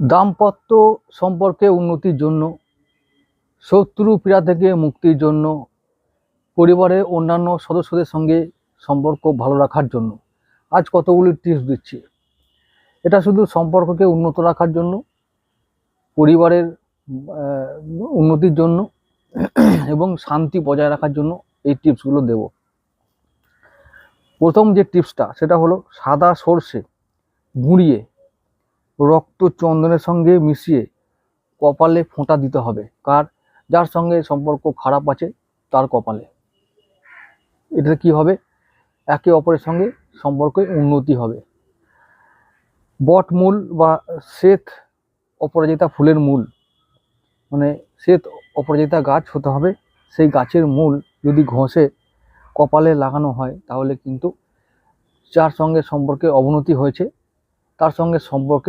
দাম্পত্য সম্পর্কে উন্নতির জন্য, শত্রু পীড়া থেকে মুক্তির জন্য পরিবারের অন্যান্য সদস্যদের সঙ্গে সম্পর্ক ভালো রাখার জন্য। আজ কতগুলি টিপস দিচ্ছি। এটা শুধু সম্পর্ককে উন্নত রাখার জন্য, পরিবারের উন্নতির জন্য এবং শান্তি বজায় রাখার জন্য এই টিপসগুলো দেব। প্রথম যে টিপসটা সেটা হলো সাদা সর্ষে গুঁড়িয়ে রক্ত চন্দনের সঙ্গে মিশিয়ে কপালে ফোঁটা দিতে হবে। কার? যার সঙ্গে সম্পর্ক খারাপ আছে, তার কপালে। এটাতে কি হবে? একে অপরের সঙ্গে সম্পর্কে উন্নতি হবে। বটমূল বা শ্বেত অপরাজিতা ফুলের মূল। মানে শ্বেত অপরাজিতা গাছ হতে হবে। সেই গাছের মূল যদি ঘষে কপালে লাগানো হয়, তাহলে কিন্তু যার সঙ্গে সম্পর্কে অবনতি হয়েছে, তার সঙ্গে সম্পর্কে